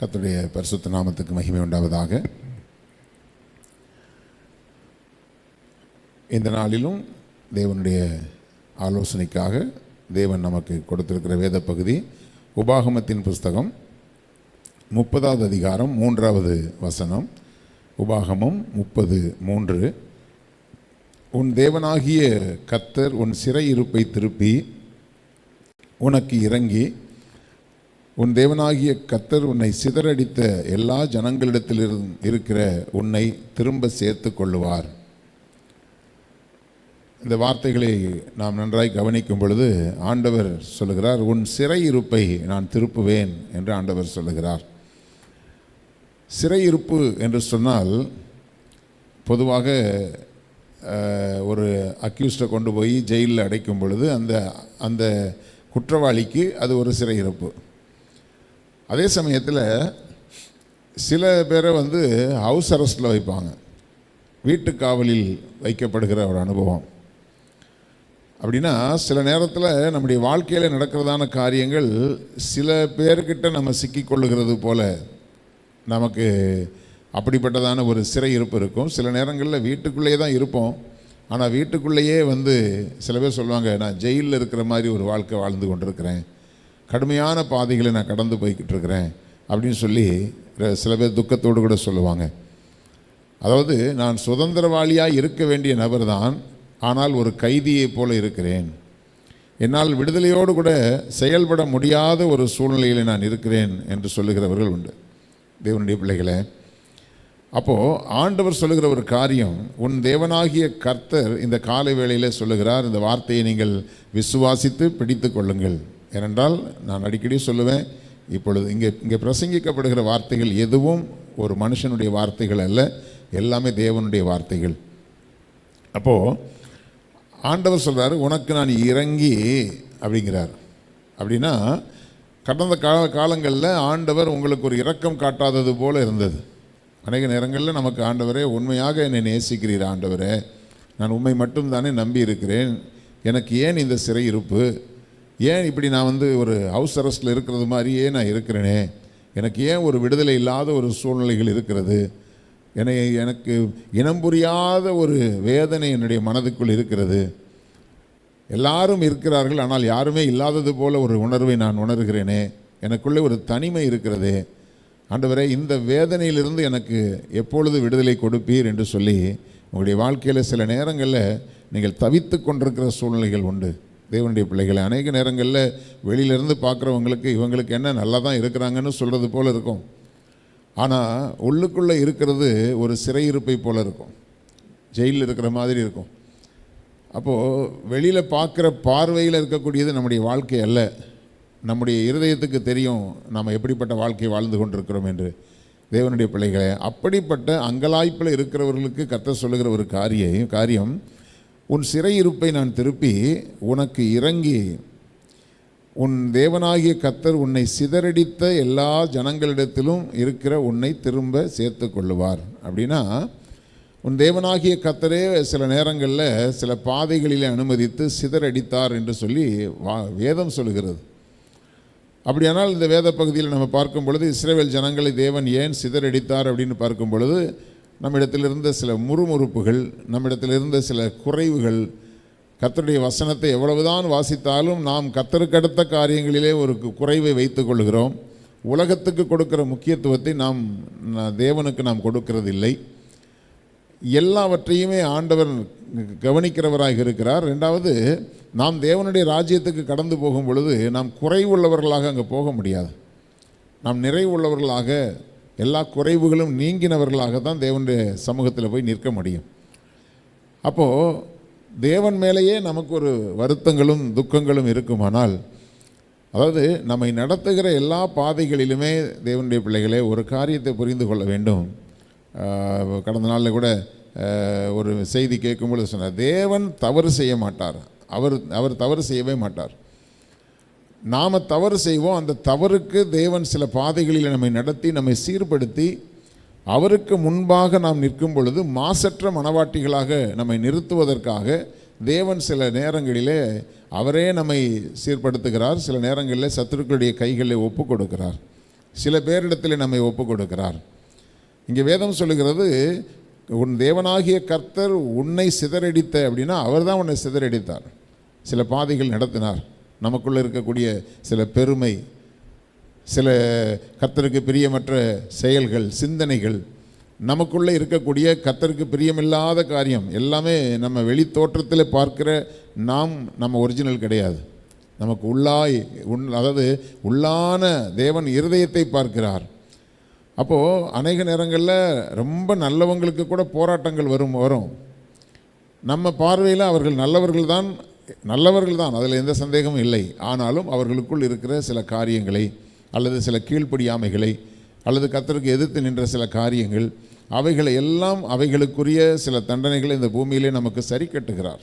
கத்துடைய பரிசுத்த நாமத்துக்கு மகிமை உண்டாவதாக. இந்த நாளிலும் தேவனுடைய ஆலோசனைக்காக தேவன் நமக்கு கொடுத்திருக்கிற வேத பகுதி உபாகமத்தின் புஸ்தகம் முப்பதாவது அதிகாரம் மூன்றாவது வசனம் உபாகமம் முப்பது மூன்று. உன் தேவனாகிய கத்தர் உன் சிறையிருப்பை திருப்பி உனக்கு இறங்கி உன் தேவனாகிய கத்தர் உன்னை சிதறடித்த எல்லா ஜனங்களிடத்திலிருந்து இருக்கிற உன்னை திரும்ப சேர்த்து கொள்ளுவார் இந்த வார்த்தைகளை நாம் நன்றாய் கவனிக்கும் பொழுது ஆண்டவர் சொல்லுகிறார் உன் சிறையிருப்பை நான் திருப்புவேன் என்று ஆண்டவர் சொல்லுகிறார். சிறையிருப்பு என்று சொன்னால் பொதுவாக ஒரு அக்யூஸ்டை கொண்டு போய் ஜெயிலில் அடைக்கும் பொழுது அந்த அந்த குற்றவாளிக்கு அது ஒரு சிறையிருப்பு அதே சமயத்தில் சில பேரை வந்து ஹவுஸ் அரெஸ்ட்டில் வைப்பாங்க. வீட்டு காவலில் வைக்கப்படுகிற ஒரு அனுபவம். அப்படின்னா சில நேரத்தில் நம்முடைய வாழ்க்கையில் நடக்கிறதான காரியங்கள் சில பேர்கிட்ட நம்ம சிக்கிக்கொள்ளுகிறது போல நமக்கு அப்படிப்பட்டதான ஒரு சிறை இருப்பு இருக்கும். சில நேரங்களில் வீட்டுக்குள்ளேயே தான் இருப்போம். ஆனால் வீட்டுக்குள்ளேயே வந்து சில பேர் சொல்லுவாங்க நான் ஜெயிலில் இருக்கிற மாதிரி ஒரு வாழ்க்கை வாழ்ந்து கொண்டிருக்கிறேன். கடுமையான பாதைகளை நான் கடந்து போய்கிட்டு இருக்கிறேன் அப்படின்னு சொல்லி சில பேர் துக்கத்தோடு கூட சொல்லுவாங்க. அதாவது நான் சுதந்திரவாளியாக இருக்க வேண்டிய நபர் தான் ஆனால் ஒரு கைதியைப் போல இருக்கிறேன். என்னால் விடுதலையோடு கூட செயல்பட முடியாத ஒரு சூழ்நிலையில் நான் இருக்கிறேன் என்று சொல்லுகிறவர்கள் உண்டு. தேவனுடைய பிள்ளைகளை அப்போது ஆண்டவர் சொல்லுகிற ஒரு காரியம் உன் தேவனாகிய கர்த்தர் இந்த காலை வேளையில் சொல்லுகிறார் இந்த வார்த்தையை நீங்கள் விசுவாசித்து பிடித்து கொள்ளுங்கள். ஏனென்றால் நான் அடிக்கடி சொல்லுவேன் இப்பொழுது இங்கே இங்கே பிரசங்கிக்கப்படுகிற வார்த்தைகள் எதுவும் ஒரு மனுஷனுடைய வார்த்தைகள் அல்ல எல்லாமே தேவனுடைய வார்த்தைகள். அப்போது ஆண்டவர் சொல்கிறார் உனக்கு நான் இறங்கி அப்படிங்கிறார். அப்படின்னா கடந்த கால காலங்களில் ஆண்டவர் உங்களுக்கு ஒரு இரக்கம் காட்டாதது போல் இருந்தது. அநேக நேரங்களில் நமக்கு ஆண்டவரே உண்மையாக என்னை நேசிக்கிறீர் ஆண்டவரே. நான் உண்மை மட்டும்தானே நம்பி இருக்கிறேன் எனக்கு ஏன் இந்த சிறையிருப்பு ஏன் இப்படி நான் வந்து ஒரு ஹவுஸ் அரெஸ்ட்டில் இருக்கிறது மாதிரியே நான் இருக்கிறேனே? எனக்கு ஏன் ஒரு விடுதலை இல்லாத ஒரு சூழ்நிலைகள் இருக்கிறது? என்னை எனக்கு இனம் புரியாத ஒரு வேதனை என்னுடைய மனதுக்குள் இருக்கிறது. எல்லாரும் இருக்கிறார்கள் ஆனால் யாருமே இல்லாதது போல ஒரு உணர்வை நான் உணர்கிறேனே? எனக்குள்ளே ஒரு தனிமை இருக்கிறதே. ஆண்டவரே இந்த வேதனையிலிருந்து எனக்கு எப்பொழுது விடுதலை கொடுப்பீர் என்று சொல்லி உங்களுடைய வாழ்க்கையில் சில நேரங்களில் நீங்கள் தவித்து கொண்டிருக்கிற சூழ்நிலைகள் உண்டு. தேவனுடைய பிள்ளைகளை. அநேக நேரங்களில் வெளியிலேருந்து பார்க்குறவங்களுக்கு இவங்களுக்கு என்ன நல்லா தான் இருக்கிறாங்கன்னு சொல்கிறது போல் இருக்கும். ஆனால் உள்ளுக்குள்ளே இருக்கிறது ஒரு சிறையிருப்பை போல் இருக்கும். ஜெயிலில் இருக்கிற மாதிரி இருக்கும். அப்போது வெளியில் பார்க்குற பார்வையில் இருக்கக்கூடியது நம்முடைய வாழ்க்கை அல்ல. நம்முடைய இருதயத்துக்கு தெரியும் நாம் எப்படிப்பட்ட வாழ்க்கை வாழ்ந்து கொண்டிருக்கிறோம் என்று. தேவனுடைய பிள்ளைகளை அப்படிப்பட்ட அங்கலாய்ப்பில் இருக்கிறவர்களுக்கு கத்த சொல்லுகிற ஒரு காரியம் காரியம் உன் சிறையிருப்பை நான் திருப்பி உனக்கு இறங்கி உன் தேவனாகிய கத்தர் உன்னை சிதறடித்த எல்லா ஜனங்களிடத்திலும் இருக்கிற உன்னை திரும்ப சேர்த்து கொள்ளுவார். அப்படின்னா உன் தேவனாகிய கத்தரே சில நேரங்களில் சில பாதைகளிலே அனுமதித்து சிதறடித்தார் என்று சொல்லி வா வேதம் சொல்லுகிறது. அப்படியானால் இந்த வேத பகுதியில் நம்ம பார்க்கும் பொழுது இஸ்ரேவேல் ஜனங்களை தேவன் ஏன் சிதறடித்தார் அப்படின்னு பார்க்கும் பொழுது நம்மிடத்தில் இருந்த சில முறுமுறுப்புகள் நம்மிடத்தில் இருந்த சில குறைவுகள் கத்தருடைய வசனத்தை எவ்வளவுதான் வாசித்தாலும் நாம் கத்தருக்கடுத்த காரியங்களிலே ஒரு குறைவை வைத்துக் கொள்கிறோம். உலகத்துக்கு கொடுக்கிற முக்கியத்துவத்தை நாம் தேவனுக்கு நாம் கொடுக்கிறதில்லை. எல்லாவற்றையுமே ஆண்டவர் கவனிக்கிறவராக இருக்கிறார். ரெண்டாவது நாம் தேவனுடைய ராஜ்யத்துக்கு கடந்து போகும் பொழுது நாம் குறைவுள்ளவர்களாக அங்கே போக முடியாது. நாம் நிறைவுள்ளவர்களாக எல்லா குறைவுகளும் நீங்கினவர்களாக தான் தேவனுடைய சமூகத்தில் போய் நிற்க முடியும். அப்போது தேவன் மேலேயே நமக்கு ஒரு வருத்தங்களும் துக்கங்களும் இருக்குமானால் அதாவது நம்மை நடத்துகிற எல்லா பாதைகளிலுமே தேவனுடைய பிள்ளைகளே ஒரு காரியத்தை புரிந்து கொள்ள வேண்டும். கடந்த நாளில் கூட ஒரு செய்தி கேட்கும்பொழுது சொன்னார் தேவன் தவறு செய்ய மாட்டார். அவர் அவர் தவறு செய்யவே மாட்டார். நாம் தவறு செய்வோம். அந்த தவறுக்கு தேவன் சில பாதைகளில் நம்மை நடத்தி நம்மை சீர்படுத்தி அவருக்கு முன்பாக நாம் நிற்கும் பொழுது மாசற்ற மனவாட்டிகளாக நம்மை நிறுத்துவதற்காக தேவன் சில நேரங்களிலே அவரே நம்மை சீர்படுத்துகிறார். சில நேரங்களில் சத்துருக்களுடைய கைகளை ஒப்பு கொடுக்கிறார். சில பேரிடத்தில் நம்மை ஒப்பு கொடுக்கிறார். இங்கே வேதம் சொல்லுகிறது உன் தேவனாகிய கர்த்தர் உன்னை சிதறடித்த அப்படின்னா அவர் தான் உன்னை சிதறடித்தார். சில பாதைகள் நடத்தினார். நமக்குள்ளே இருக்கக்கூடிய சில பெருமை சில கத்தருக்கு பிரியமற்ற செயல்கள் சிந்தனைகள் நமக்குள்ளே இருக்கக்கூடிய கத்தருக்கு பிரியமில்லாத காரியம் எல்லாமே நம்ம வெளி தோற்றத்தில் பார்க்கிற நாம் நம்ம ஒரிஜினல் கிடையாது. நமக்கு உள்ளாய் உன் அதாவது உள்ளான தேவன் இருதயத்தை பார்க்கிறார். அப்போது அநேக நேரங்களில் ரொம்ப நல்லவங்களுக்கு கூட போராட்டங்கள் வரும் வரும். நம்ம பார்வையில் அவர்கள் நல்லவர்கள் தான் நல்லவர்கள் தான் அதில் எந்த சந்தேகமும் இல்லை. ஆனாலும் அவர்களுக்குள் இருக்கிற சில காரியங்களை அல்லது சில கீழ்ப்படியாமைகளை அல்லது கத்தருக்கு எதிர்த்து நின்ற சில காரியங்கள் அவைகளை எல்லாம் அவைகளுக்குரிய சில தண்டனைகளை இந்த பூமியிலே நமக்கு சரி கட்டுகிறார்.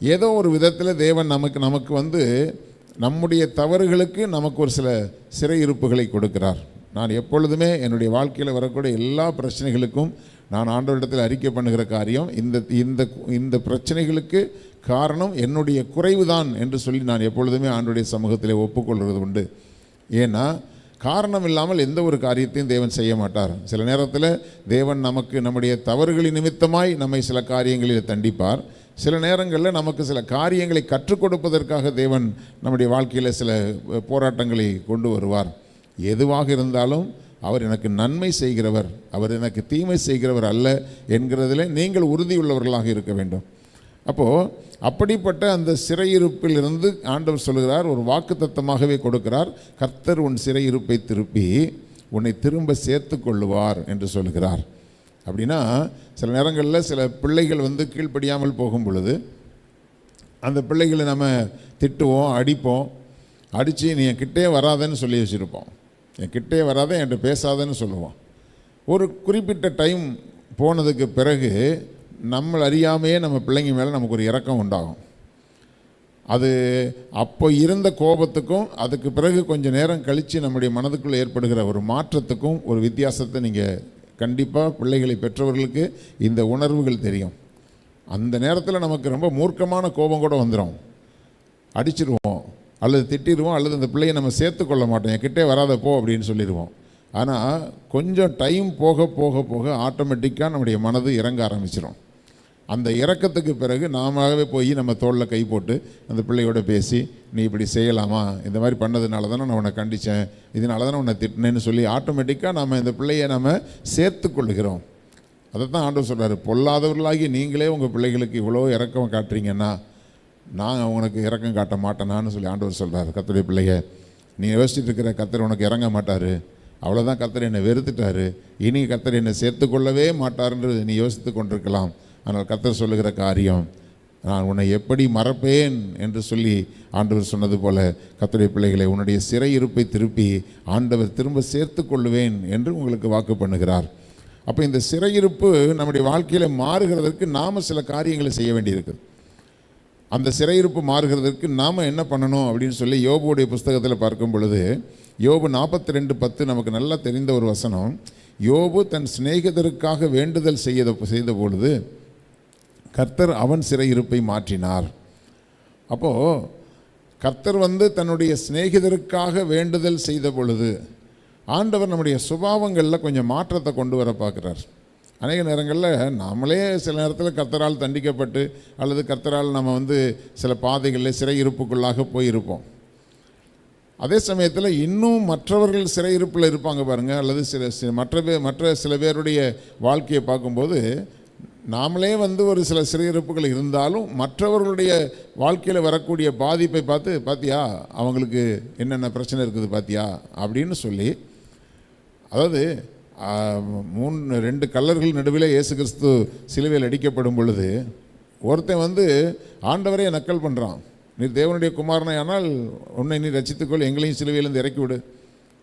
ஏதோ ஒரு விதத்தில் தேவன் நமக்கு நமக்கு வந்து நம்முடைய தவறுகளுக்கு நமக்கு ஒரு சில சிறையிருப்புகளை கொடுக்கிறார். நான் எப்பொழுதுமே என்னுடைய வாழ்க்கையில் வரக்கூடிய எல்லா பிரச்சனைகளுக்கும் நான் ஆண்டவரிடத்தில் அறிக்கை பண்ணுகிற காரியம் இந்த இந்த இந்த பிரச்சனைகளுக்கு காரணம் என்னுடைய குறைவுதான் என்று சொல்லி நான் எப்பொழுதுமே ஆண்டுடைய சமூகத்தில் ஒப்புக்கொள்வது உண்டு. ஏன்னா காரணம் இல்லாமல் எந்த ஒரு காரியத்தையும் தேவன் செய்ய மாட்டார். சில நேரத்தில் தேவன் நமக்கு நம்முடைய தவறுகளின் நிமித்தமாய் நம்மை சில காரியங்களில் தண்டிப்பார். சில நேரங்களில் நமக்கு சில காரியங்களை கற்றுக் கொடுப்பதற்காக தேவன் நம்முடைய வாழ்க்கையில் சில போராட்டங்களை கொண்டு வருவார். எதுவாக இருந்தாலும் அவர் எனக்கு நன்மை செய்கிறவர் அவர் எனக்கு தீமை செய்கிறவர் அல்ல என்கிறதில் நீங்கள் உறுதியுள்ளவர்களாக இருக்க வேண்டும். அப்போது அப்படிப்பட்ட அந்த சிறையிருப்பிலிருந்து ஆண்டவர் சொல்கிறார் ஒரு வாக்கு தத்தமாகவே கொடுக்கிறார் கர்த்தர் உன் சிறையிருப்பை திருப்பி உன்னை திரும்ப சேர்த்து கொள்ளுவார் என்று சொல்கிறார். அப்படின்னா சில நேரங்களில் சில பிள்ளைகள் வந்து கீழ்ப்படியாமல் போகும் பொழுது அந்த பிள்ளைகளை நம்ம திட்டுவோம் அடிப்போம் அடித்து நீ என் கிட்டே வராதன்னு சொல்லி வச்சுருப்போம். என் கிட்டே வராத என்கிட்ட பேசாதன்னு சொல்லுவோம். ஒரு குறிப்பிட்ட டைம் போனதுக்கு பிறகு நம்மளை அறியாமையே நம்ம பிள்ளைங்க மேலே நமக்கு ஒரு இறக்கம் உண்டாகும். அது அப்போ இருந்த கோபத்துக்கும் அதுக்கு பிறகு கொஞ்சம் நேரம் கழித்து நம்முடைய மனதுக்குள்ளே ஏற்படுகிற ஒரு மாற்றத்துக்கும் ஒரு வித்தியாசத்தை நீங்கள் கண்டிப்பாக பிள்ளைகளை பெற்றவர்களுக்கு இந்த உணர்வுகள் தெரியும். அந்த நேரத்தில் நமக்கு ரொம்ப மூர்க்கமான கோபம் கூட வந்துடும் அடிச்சிருவோம். அல்லது திட்டிடுவோம் அல்லது அந்த பிள்ளையை நம்ம சேர்த்துக்கொள்ள மாட்டோம். என்கிட்டே வராத போ அப்படின்னு சொல்லிடுவோம். ஆனால் கொஞ்சம் டைம் போக போக போக ஆட்டோமேட்டிக்காக நம்முடைய மனது இறங்க ஆரம்பிச்சிடும் அந்த இறக்கத்துக்கு பிறகு நாமவே போய் நம்ம தோளில் கை போட்டு அந்த பிள்ளையோட பேசி நீ இப்படி செய்யலாமா? இந்த மாதிரி பண்ணதுனால தானே நான் உன்னை கண்டித்தேன் இதனால தானே உன்னை திட்டினேன்னு சொல்லி ஆட்டோமேட்டிக்காக நம்ம இந்த பிள்ளையை நம்ம சேர்த்து கொள்கிறோம். அதை தான் ஆண்டவர் சொல்கிறார் பொல்லாதவர்களாகி நீங்களே உங்கள் பிள்ளைகளுக்கு இவ்வளோ இறக்கம் காட்டுறீங்கன்னா நான் உனக்கு இறக்கம் காட்ட மாட்டேனான்னு சொல்லி ஆண்டவர் சொல்கிறார் கத்தருடைய பிள்ளைய நீ யோசிச்சுட்டு இருக்கிற கத்தர் உனக்கு இறங்க மாட்டார். அவ்வளோதான் கத்தர் என்னை வெறுத்துட்டாரு. இனி கத்தர் என்னை சேர்த்து கொள்ளவே மாட்டார்ன்றது நீ யோசித்து கொண்டிருக்கலாம். ஆனால் கத்தர் சொல்லுகிற காரியம் நான் உன்னை எப்படி மறப்பேன் என்று சொல்லி ஆண்டவர் சொன்னது போல கத்துடைய பிள்ளைகளை உன்னுடைய சிறையிருப்பை திருப்பி ஆண்டவர் திரும்ப சேர்த்து கொள்ளுவேன் என்று உங்களுக்கு வாக்கு பண்ணுகிறார். அப்போ இந்த சிறையிருப்பு நம்முடைய வாழ்க்கையில் மாறுகிறதற்கு நாம் சில காரியங்களை செய்ய வேண்டியிருக்குது அந்த சிறையிருப்பு மாறுகிறதற்கு நாம் என்ன பண்ணணும் அப்படின்னு சொல்லி யோபுடைய புஸ்தகத்தில் பார்க்கும் பொழுது யோபு நாற்பத்தி ரெண்டு பத்து நமக்கு நல்லா தெரிந்த ஒரு வசனம். யோபு தன் சிநேகிதருக்காக வேண்டுதல் செய்த செய்த பொழுது கர்த்தர் அவன் சிறையிருப்பை மாற்றினார். அப்போது கர்த்தர் வந்து தன்னுடைய சிநேகிதருக்காக வேண்டுதல் செய்த பொழுது ஆண்டவர் நம்முடைய சுபாவங்களில் கொஞ்சம் மாற்றத்தை கொண்டு வர பார்க்குறார். அநேக நேரங்களில் நாமளே சில நேரத்தில் கர்த்தரால் தண்டிக்கப்பட்டு அல்லது கர்த்தரால் நம்ம வந்து சில பாதைகளில் சிறையிருப்புக்குள்ளாக போயிருப்போம். அதே சமயத்தில் இன்னும் மற்றவர்கள் சிறையிருப்பில் இருப்பாங்க பாருங்கள் அல்லது சில மற்ற பே மற்ற சில பேருடைய வாழ்க்கையை பார்க்கும்போது நாமளே வந்து ஒரு சில சிறையிருப்புகள் இருந்தாலும் மற்றவர்களுடைய வாழ்க்கையில் வரக்கூடிய பாதிப்பை பார்த்து பார்த்தியா அவங்களுக்கு என்னென்ன பிரச்சனை இருக்குது பார்த்தியா அப்படின்னு சொல்லி அதாவது மூணு ரெண்டு கல்லர்கள் நடுவில் இயேசு கிறிஸ்து சிலுவையில் அடிக்கப்படும் பொழுது ஒருத்தன் வந்து ஆண்டவரே நக்கல் பண்ணுறான் நீ தேவனுடைய குமாரனை ஆனால் உன்னை நீ ரசித்துக்கொள் எங்களையும் சிலுவையிலேருந்து இறக்கி விடு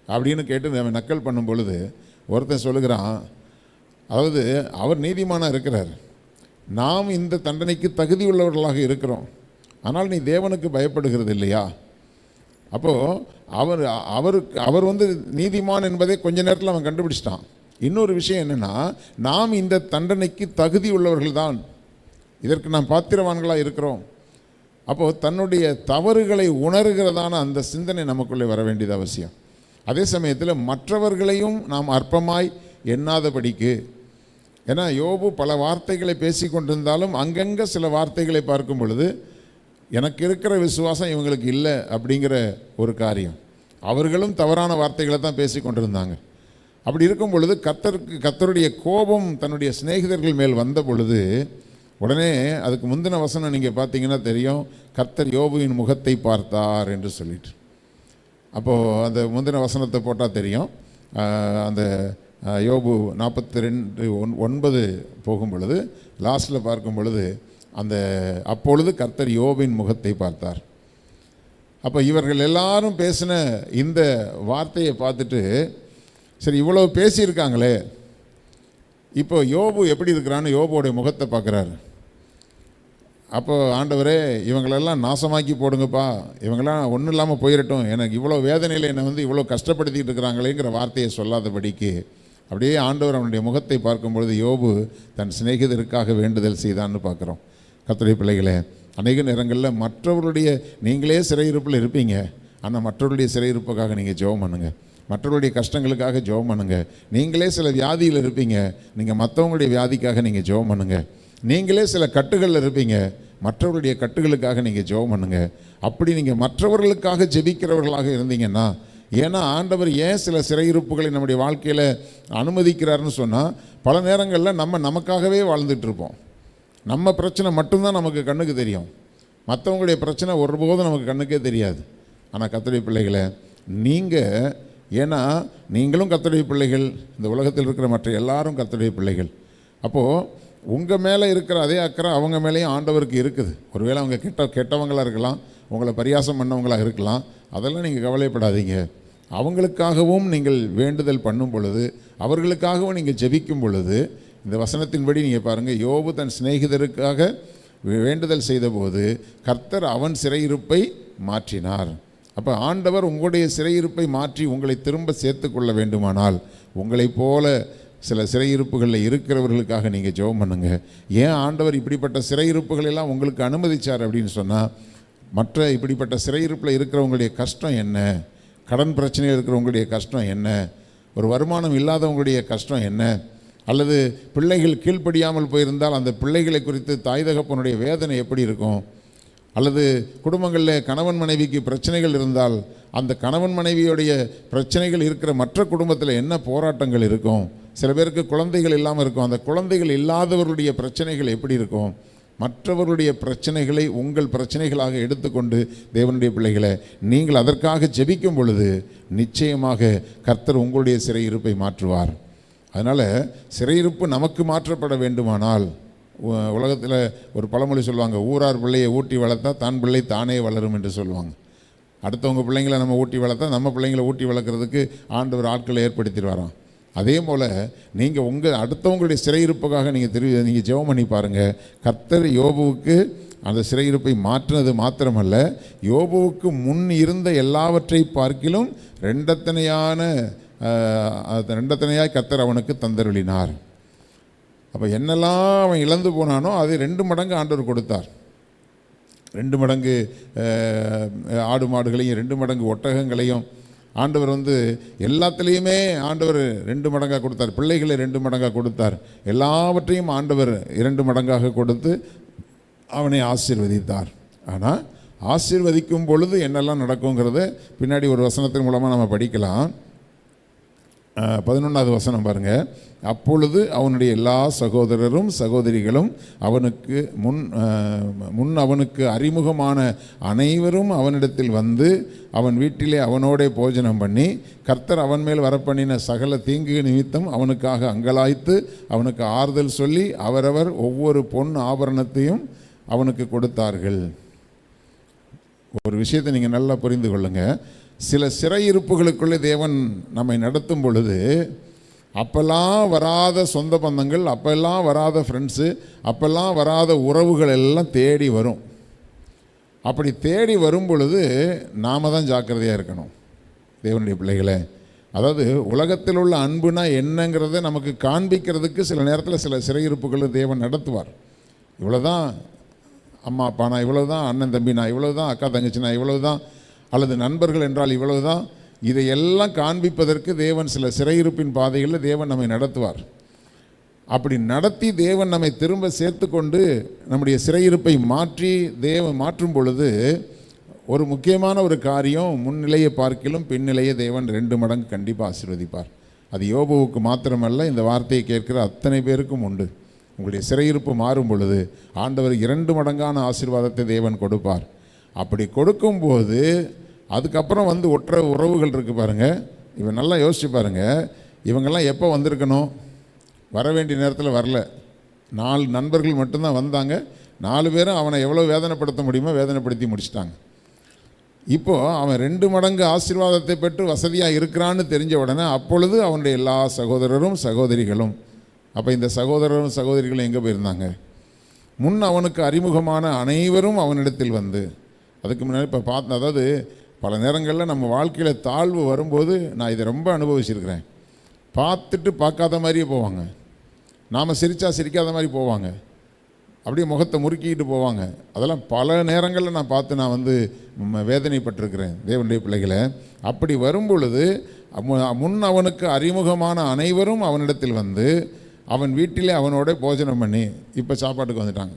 அப்படின்னு கேட்டு அவன் நக்கல் பண்ணும் பொழுது ஒருத்தன் சொல்லுகிறான் அதாவது அவர் நீதிமானாக இருக்கிறார். நாம் இந்த தண்டனைக்கு தகுதி உள்ளவர்களாக இருக்கிறோம். ஆனால் நீ தேவனுக்கு பயப்படுகிறது இல்லையா அப்போது அவர் அவருக்கு அவர் வந்து நீதிமான் என்பதை கொஞ்ச நேரத்தில் அவன் கண்டுபிடிச்சிட்டான். இன்னொரு விஷயம் என்னென்னா நாம் இந்த தண்டனைக்கு தகுதி உள்ளவர்கள் தான். இதற்கு நாம் பாத்திரவான்களாக இருக்கிறோம். அப்போது தன்னுடைய தவறுகளை உணர்கிறதான அந்த சிந்தனை நமக்குள்ளே வர வேண்டியது அவசியம். அதே சமயத்தில் மற்றவர்களையும் நாம் அற்பமாய் எண்ணாதபடிக்கு. ஏன்னா யோபு பல வார்த்தைகளை பேசி கொண்டிருந்தாலும் அங்கங்கே சில வார்த்தைகளை பார்க்கும் பொழுது எனக்கு இருக்கிற விசுவாசம் இவங்களுக்கு இல்லை அப்படிங்கிற ஒரு காரியம். அவர்களும் தவறான வார்த்தைகளை தான் பேசி கொண்டிருந்தாங்க. அப்படி இருக்கும் பொழுது கத்தருக்கு கத்தருடைய கோபம் தன்னுடைய சிநேகிதர்கள் மேல் வந்த பொழுது உடனே அதுக்கு முந்தின வசனம் நீங்கள் பார்த்தீங்கன்னா தெரியும். கர்த்தர் யோபுவின் முகத்தை பார்த்தார் என்று சொல்லிட்டு. அப்போது அந்த முந்தின வசனத்தை போட்டால் தெரியும். அந்த யோபு நாற்பத்தி ரெண்டு ஒன் ஒன்பது போகும் பொழுது லாஸ்ட்டில் பார்க்கும் பொழுது அந்த அப்பொழுது கர்த்தர் யோபின் முகத்தை பார்த்தார். அப்போ இவர்கள் எல்லாரும் பேசின இந்த வார்த்தையை பார்த்துட்டு சரி இவ்வளோ பேசியிருக்காங்களே இப்போ யோபு எப்படி இருக்கிறான்னு யோபுவோடைய முகத்தை பார்க்குறாரு. அப்போ ஆண்டவரே இவங்களெல்லாம் நாசமாக்கி போடுங்கப்பா இவங்கெல்லாம் ஒன்றும் இல்லாமல் போயிடட்டும் எனக்கு இவ்வளோ வேதனையில் என்னை வந்து இவ்வளோ கஷ்டப்படுத்திட்டு இருக்கிறாங்களேங்கிற வார்த்தையை சொல்லாதபடிக்கு அப்படியே ஆண்டவர் அவனுடைய முகத்தை பார்க்கும்பொழுது யோபு தன் சிநேகிதருக்காக வேண்டுதல் செய்தான்னு பார்க்குறோம். கத்திரை பிள்ளைகளே அநேக நேரங்களில் மற்றவருடைய நீங்களே சிறையிருப்பில் இருப்பீங்க. ஆனால் மற்றவருடைய சிறையிருப்புக்காக நீங்கள் ஜெபம் பண்ணுங்கள் மற்றவருடைய கஷ்டங்களுக்காக ஜெபம் பண்ணுங்கள் நீங்களே சில வியாதியில் இருப்பீங்க. நீங்கள் மற்றவங்களுடைய வியாதிக்காக நீங்கள் ஜெபம் பண்ணுங்கள் நீங்களே சில கட்டுகளில் இருப்பீங்க. மற்றவருடைய கட்டுகளுக்காக நீங்கள் ஜெபம் பண்ணுங்கள் அப்படி நீங்கள் மற்றவர்களுக்காக ஜெபிக்கிறவர்களாக இருந்தீங்கன்னா ஏன்னா ஆண்டவர் ஏன் சில சிறையிருப்புகளை நம்முடைய வாழ்க்கையில் அனுமதிக்கிறாருன்னு சொன்னால் பல நேரங்களில் நம்ம நமக்காகவே வாழ்ந்துட்டுருப்போம் இருப்போம். நம்ம பிரச்சனை மட்டும்தான் நமக்கு கண்ணுக்கு தெரியும். மற்றவங்களுடைய பிரச்சனை ஒருபோதும் நமக்கு கண்ணுக்கே தெரியாது. ஆனால் கத்தடி பிள்ளைகளை நீங்கள் ஏன்னா நீங்களும் கத்தடி பிள்ளைகள். இந்த உலகத்தில் இருக்கிற மற்ற எல்லாரும் கத்தடி பிள்ளைகள். அப்போது உங்கள் மேலே இருக்கிற அதே அக்கறை அவங்க மேலேயும் ஆண்டவருக்கு இருக்குது. ஒருவேளை அவங்க கெட்ட கெட்டவங்களாக இருக்கலாம் உங்களை பரியாசம் பண்ணவங்களாக இருக்கலாம் அதெல்லாம் நீங்கள் கவலைப்படாதீங்க. அவங்களுக்காகவும் நீங்கள் வேண்டுதல் பண்ணும் பொழுது அவர்களுக்காகவும் நீங்கள் ஜெபிக்கும் பொழுது இந்த வசனத்தின்படி நீங்கள் பாருங்கள் யோபு தன் சிநேகிதருக்காக வே- வேண்டுதல் செய்தபோது கர்த்தர் அவன் சிறையிருப்பை மாற்றினார். அப்போ ஆண்டவர் உங்களுடைய சிறையிருப்பை மாற்றி உங்களை திரும்ப சேர்த்து கொள்ள வேண்டுமானால் உங்களைப் போல சில சிறையிருப்புகளில் இருக்கிறவர்களுக்காக நீங்கள் ஜெபம் பண்ணுங்கள் ஏன் ஆண்டவர் இப்படிப்பட்ட சிறையிருப்புகளெல்லாம் உங்களுக்கு அனுமதிச்சார் அப்படின்னு சொன்னால் மற்ற இப்படிப்பட்ட சிறையிருப்பில் இருக்கிறவங்களுடைய கஷ்டம் என்ன? கடன் பிரச்சனையில் இருக்கிறவங்களுடைய கஷ்டம் என்ன? ஒரு வருமானம் இல்லாதவங்களுடைய கஷ்டம் என்ன? அல்லது பிள்ளைகள் கீழ்ப்படியாமல் போயிருந்தால் அந்த பிள்ளைகளை குறித்து தாய் தகப்பனுடைய வேதனை எப்படி இருக்கும்? அல்லது குடும்பங்களில் கணவன் மனைவிக்கு பிரச்சனைகள் இருந்தால் அந்த கணவன் மனைவியுடைய பிரச்சனைகள் இருக்கிற மற்ற குடும்பத்தில் என்ன போராட்டங்கள் இருக்கும்? சில பேருக்கு குழந்தைகள் இல்லாமல் இருக்கும். அந்த குழந்தைகள் இல்லாதவர்களுடைய பிரச்சனைகள் எப்படி இருக்கும்? மற்றவர்களுடைய பிரச்சனைகளை உங்கள் பிரச்சனைகளாக எடுத்துக்கொண்டு தேவனுடைய பிள்ளைகளை நீங்கள் அதற்காக ஜெபிக்கும் பொழுது நிச்சயமாக கர்த்தர் உங்களுடைய சிறை இருப்பை மாற்றுவார். அதனால் சிறையிருப்பு நமக்கு மாற்றப்பட வேண்டுமானால் உலகத்தில் ஒரு பழமொழி சொல்லுவாங்க ஊரார் பிள்ளையை ஊட்டி வளர்த்தா தான் பிள்ளை தானே வளரும் என்று சொல்லுவாங்க. அடுத்தவங்க பிள்ளைங்களை நம்ம ஊட்டி வளர்த்தா நம்ம பிள்ளைங்களை ஊட்டி வளர்க்குறதுக்கு ஆண்டவர் ஆட்களை ஏற்படுத்திடுவாராம் அதே போல் நீங்கள் உங்கள் அடுத்தவங்களுடைய சிறையிருப்புக்காக நீங்கள் திரு நீங்கள் ஜெபம் பண்ணி பாருங்கள் கர்த்தர் யோபுவுக்கு அந்த சிறையிருப்பை மாற்றினது மாத்திரமல்ல யோபுவுக்கு முன் இருந்த எல்லாவற்றை பார்க்கிலும் ரெண்டத்தனையான அது ரெண்டத்தனையாய் கத்தர் அவனுக்கு தந்தருளினார். அப்போ என்னெல்லாம் அவன் இழந்து போனானோ அது ரெண்டு மடங்கு ஆண்டவர் கொடுத்தார். ரெண்டு மடங்கு ஆடு மாடுகளையும் ரெண்டு மடங்கு ஒட்டகங்களையும் ஆண்டவர் வந்து எல்லாத்துலேயுமே ஆண்டவர் ரெண்டு மடங்காக கொடுத்தார். பிள்ளைகளை ரெண்டு மடங்காக கொடுத்தார். எல்லாவற்றையும் ஆண்டவர் இரண்டு மடங்காக கொடுத்து அவனை ஆசீர்வதித்தார். ஆனால் ஆசீர்வதிக்கும் பொழுது என்னெல்லாம் நடக்குங்கிறத பின்னாடி ஒரு வசனத்தின் மூலமாக நம்ம படிக்கலாம். பதினொன்றாவது வசனம் பாருங்க. அப்பொழுது அவனுடைய எல்லா சகோதரரும் சகோதரிகளும் அவனுக்கு முன் முன் அவனுக்கு அறிமுகமான அனைவரும் அவனிடத்தில் வந்து அவன் வீட்டிலே அவனோடே போஜனம் பண்ணி கர்த்தர் அவன் மேல் வரப்பண்ணின சகல தீங்கு நிமித்தம் அவனுக்காக அங்கலாய்த்து அவனுக்கு ஆறுதல் சொல்லி அவரவர் ஒவ்வொரு பொன் ஆபரணத்தையும் அவனுக்கு கொடுத்தார்கள். ஒரு விஷயத்தை நீங்கள் நல்லா புரிந்து கொள்ளுங்க. சில சிறையிருப்புகளுக்குள்ளே தேவன் நம்மை நடத்தும் பொழுது அப்பெல்லாம் வராத சொந்த பந்தங்கள் அப்பெல்லாம் வராத ஃப்ரெண்ட்ஸு அப்பெல்லாம் வராத உறவுகள் எல்லாம் தேடி வரும். அப்படி தேடி வரும் பொழுது நாம் தான் ஜாக்கிரதையாக இருக்கணும். தேவனுடைய பிள்ளைகளே அதாவது உலகத்தில் உள்ள அன்புனா என்னங்கிறத நமக்கு காண்பிக்கிறதுக்கு சில நேரத்தில் சில சிறையிருப்புகளை தேவன் நடத்துவார். இவ்வளோதான் அம்மா அப்பா நான் இவ்வளோ தான் அண்ணன் தம்பி நான் இவ்வளோ தான் அக்கா தங்கச்சி நான் இவ்வளோ தான் அல்லது நண்பர்கள் என்றால் இவ்வளவு தான் இதையெல்லாம் காண்பிப்பதற்கு தேவன் சில சிறையிருப்பின் பாதைகளில் தேவன் நம்மை நடத்துவார். அப்படி நடத்தி தேவன் நம்மை திரும்ப சேர்த்து கொண்டு நம்முடைய சிறையிருப்பை மாற்றி தேவன் மாற்றும் பொழுது ஒரு முக்கியமான ஒரு காரியம் முன்னிலையை பார்க்கிலும் பின்னிலையை தேவன் ரெண்டு மடங்கு கண்டிப்பாக ஆசீர்வதிப்பார். அது யோபுவுக்கு மாத்திரமல்ல இந்த வார்த்தையை கேட்கிற அத்தனை பேருக்கும் உண்டு. உங்களுடைய சிறையிருப்பு மாறும் பொழுது ஆண்டவர் இரண்டு மடங்கான ஆசீர்வாதத்தை தேவன் கொடுப்பார். அப்படி கொடுக்கும்போது அதுக்கப்புறம் வந்து ஒற்ற உறவுகள் இருக்குது பாருங்கள் இவன் நல்லா யோசிச்சு பாருங்கள் இவங்கெல்லாம் எப்போ வந்திருக்கணும்? வர வேண்டிய நேரத்தில் வரல. நாலு நண்பர்கள் மட்டும்தான் வந்தாங்க. நாலு பேரும் அவனை எவ்வளோ வேதனைப்படுத்த முடியுமோ வேதனைப்படுத்தி முடிச்சிட்டாங்க. இப்போது அவன் ரெண்டு மடங்கு ஆசீர்வாதத்தை பெற்று வசதியாக இருக்கிறான்னு தெரிஞ்ச உடனே அப்பொழுது அவனுடைய எல்லா சகோதரரும் சகோதரிகளும் அப்போ இந்த சகோதரரும் சகோதரிகளும் எங்கே போயிருந்தாங்க? முன் அவனுக்கு அறிமுகமான அனைவரும் அவனிடத்தில் வந்து அதுக்கு முன்னாடி இப்போ பார்த்து அதாவது பல நேரங்களில் நம்ம வாழ்க்கையில் தாழ்வு வரும்போது நான் இதை ரொம்ப அனுபவிச்சிருக்கிறேன். பார்த்துட்டு பார்க்காத மாதிரியே போவாங்க. நாம் சிரித்தா சிரிக்காத மாதிரி போவாங்க. அப்படியே முகத்தை முறுக்கிட்டு போவாங்க. அதெல்லாம் பல நேரங்களில் நான் பார்த்து நான் வந்து வேதனைப்பட்டிருக்கிறேன் தேவனுடைய பிள்ளைகளை. அப்படி வரும் பொழுது முன் அவனுக்கு அறிமுகமான அனைவரும் அவனிடத்தில் வந்து அவன் வீட்டிலே அவனோட போஜனம் பண்ணி இப்போ சாப்பாட்டுக்கு வந்துட்டாங்க.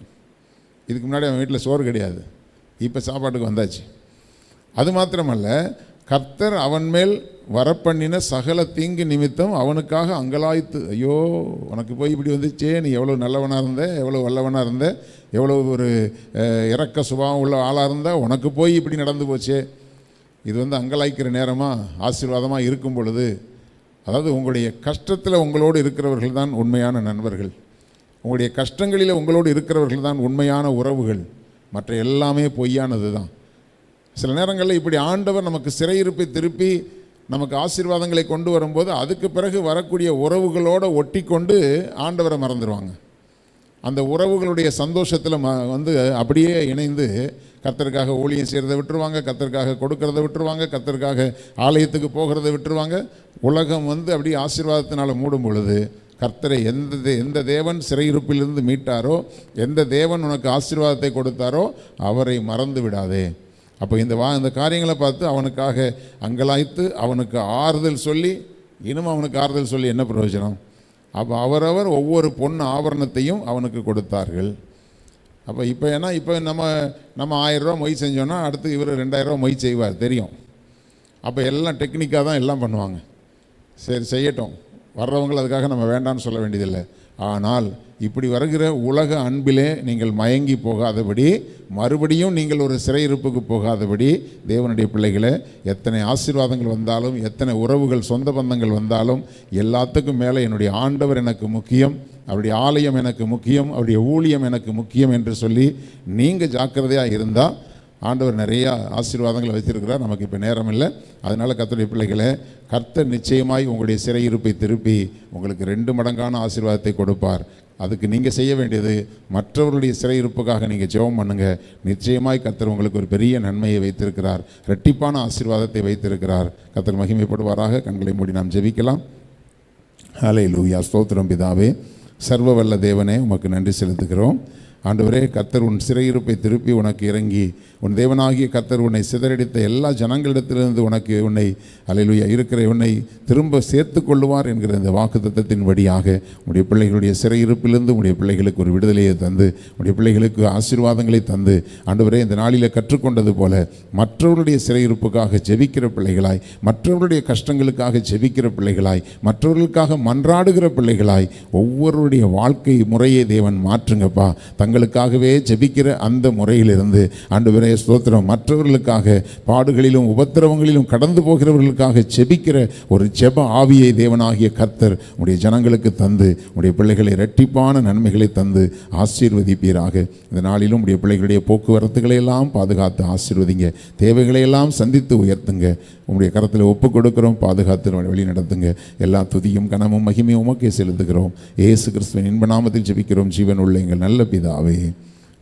இதுக்கு முன்னாடி அவன் வீட்டில் சோறு கிடையாது. இப்போ சாப்பாட்டுக்கு வந்தாச்சு. அது மாத்திரமல்ல கர்த்தர் அவன் மேல் வரப்பண்ணின சகல தீங்கு நிமித்தம் அவனுக்காக அங்கலாய்த்து ஐயோ உனக்கு போய் இப்படி வந்துச்சே நீ எவ்வளோ நல்லவனாக இருந்த எவ்வளோ வல்லவனாக இருந்த எவ்வளோ ஒரு இறக்க சுபாவம் உள்ள ஆளாக இருந்தால் உனக்கு போய் இப்படி நடந்து போச்சே. இது வந்து அங்கலாய்க்கிற நேரமாக ஆசீர்வாதமாக இருக்கும் பொழுது அதாவது உங்களுடைய கஷ்டத்தில் உங்களோடு இருக்கிறவர்கள் தான் உண்மையான நண்பர்கள். உங்களுடைய கஷ்டங்களில் உங்களோடு இருக்கிறவர்கள் தான் உண்மையான உறவுகள். மற்ற எல்லாமே பொய்யானது தான். சில நேரங்களில் இப்படி ஆண்டவர் நமக்கு சிறையிருப்பை திருப்பி நமக்கு ஆசீர்வாதங்களை கொண்டு வரும்போது அதுக்கு பிறகு வரக்கூடிய உறவுகளோடு ஒட்டி கொண்டு ஆண்டவரை மறந்துடுவாங்க அந்த உறவுகளுடைய சந்தோஷத்தில் ம வந்து அப்படியே இணைந்து கத்தருக்காக ஊழியம் செய்கிறத விட்டுருவாங்க கத்தருக்காக கொடுக்கறத விட்டுருவாங்க கத்தருக்காக ஆலயத்துக்கு போகிறத விட்டுருவாங்க. உலகம் வந்து அப்படியே ஆசீர்வாதத்தினால் மூடும் பொழுது கர்த்தரை எந்த தே- எந்த தேவன் சிறையிருப்பிலிருந்து மீட்டாரோ எந்த தேவன் உனக்கு ஆசீர்வாதத்தை கொடுத்தாரோ அவரை மறந்து விடாதே. அப்போ இந்த வா இந்த காரியங்களை பார்த்து அவனுக்காக அங்கலாய்த்து அவனுக்கு ஆறுதல் சொல்லி இன்னும் அவனுக்கு ஆறுதல் சொல்லி என்ன பிரயோஜனம்? அப்போ அவரவர் ஒவ்வொரு பொன் ஆபரணத்தையும் அவனுக்கு கொடுத்தார்கள். அப்போ இப்போ ஏன்னா இப்போ நம்ம நம்ம ஆயிரரூவா மொய் செஞ்சோன்னா அடுத்து இவர் ரெண்டாயிரரூவா மொய் செய்வார் தெரியும். அப்போ எல்லாம் டெக்னிக்காக தான் எல்லாம் பண்ணுவாங்க. சரி செய்யட்டும். வர்றவங்களை அதுக்காக நம்ம வேண்டாம்னு சொல்ல வேண்டியதில்லை. ஆனால் இப்படி வருகிற உலக அன்பிலே நீங்கள் மயங்கி போகாதபடி மறுபடியும் நீங்கள் ஒரு சிறையிருப்புக்கு போகாதபடி தேவனுடைய பிள்ளைகளை எத்தனை ஆசீர்வாதங்கள் வந்தாலும் எத்தனை உறவுகள் சொந்த பந்தங்கள் வந்தாலும் எல்லாத்துக்கும் மேலே என்னுடைய ஆண்டவர் எனக்கு முக்கியம் அவருடைய ஆலயம் எனக்கு முக்கியம் அவருடைய ஊழியம் எனக்கு முக்கியம் என்று சொல்லி நீங்கள் ஜாக்கிரதையாக இருந்தால் ஆண்டவர் நிறையா ஆசீர்வாதங்களை வைத்திருக்கிறார். நமக்கு இப்போ நேரம் இல்லை அதனால் கர்த்தருடைய பிள்ளைகளை கர்த்தர் நிச்சயமாய் உங்களுடைய சிறையிருப்பை திருப்பி உங்களுக்கு ரெண்டு மடங்கான ஆசீர்வாதத்தை கொடுப்பார். அதுக்கு நீங்கள் செய்ய வேண்டியது மற்றவர்களுடைய சிறையிருப்புக்காக நீங்கள் ஜெபம் பண்ணுங்க. நிச்சயமாய் கத்தர் உங்களுக்கு ஒரு பெரிய நன்மையை வைத்திருக்கிறார். ரெட்டிப்பான ஆசீர்வாதத்தை வைத்திருக்கிறார். கத்தர் மகிமைப்படுவாராக. கண்களை மூடி நாம் ஜெபிக்கலாம். ஹலே லூயா ஸ்தோத்திரம் பிதாவே. சர்வ வல்ல தேவனே உமக்கு நன்றி செலுத்துகிறோம். ஆண்டவரே கர்த்தர் உன் சிறையிருப்பை திருப்பி உனக்கு இறங்கி உன் தேவனாகிய கர்த்தர் உன்னை சிதறடித்த எல்லா ஜனங்களிடத்திலிருந்து உனக்கு உன்னை அலையிலுயா இருக்கிற உன்னை திரும்ப சேர்த்து கொள்ளுவார் என்கிற இந்த வாக்குத்தத்தத்தின் வழியாக உடைய பிள்ளைகளுடைய சிறையிருப்பிலிருந்து உடைய பிள்ளைகளுக்கு ஒரு விடுதலையை தந்து உடைய பிள்ளைகளுக்கு ஆசீர்வாதங்களை தந்து ஆண்டவரே இந்த நாளில் கற்றுக்கொண்டது போல மற்றவருடைய சிறையிருப்புக்காக ஜெபிக்கிற பிள்ளைகளாய் மற்றவருடைய கஷ்டங்களுக்காக ஜெபிக்கிற பிள்ளைகளாய் மற்றவர்களுக்காக மன்றாடுகிற பிள்ளைகளாய் ஒவ்வொருடைய வாழ்க்கை முறையை தேவன் மாற்றுங்கப்பா. தங்க தங்களுக்காகவே ஜெபிக்கிற அந்த முறையிலிருந்து ஆண்டவரே ஸ்தோத்திரம். மற்றவர்களுக்காக பாடுகளிலும் உபத்திரவங்களிலும் கடந்து போகிறவர்களுக்காக ஜெபிக்கிற ஒரு ஜெப ஆவியை தேவனாகிய கர்த்தர் உடைய ஜனங்களுக்கு தந்து உடைய பிள்ளைகளை இரட்டிப்பான நன்மைகளை தந்து ஆசீர்வதிப்பீராக. இந்த நாளிலும் உடைய பிள்ளைகளுடைய போக்குவரத்துகளை எல்லாம் பாதுகாத்து ஆசீர்வதிங்க. தேவைகளை எல்லாம் சந்தித்து உயர்த்துங்க. உங்களுடைய கரத்தில் ஒப்பு கொடுக்கிறோம் பாதுகாத்து வழி நடத்துங்க. எல்லா துதியும் கனமும் மகிமையும் உமக்கே செலுத்துகிறோம். ஏசு கிறிஸ்துவின் இன்ப நாமத்தில் ஜெபிக்கிறோம். ஜீவன் உள்ள எங்கள் நல்ல பிதா பிதாவே.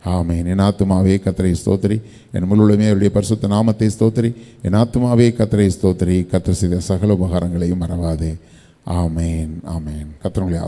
ஆமே என் ஆத்துமாவே கத்தரை ஸ்தோத்திரி. என் முழுமே அவருடைய பரிசுத்த நாமத்தை ஸ்தோத்திரி. என் ஆத்துமாவே கத்தரை ஸ்தோத்திரி. கத்திர செய்த சகல உபகாரங்களையும் மறவாதே. ஆமேன். ஆமேன். கத்தர் உங்களை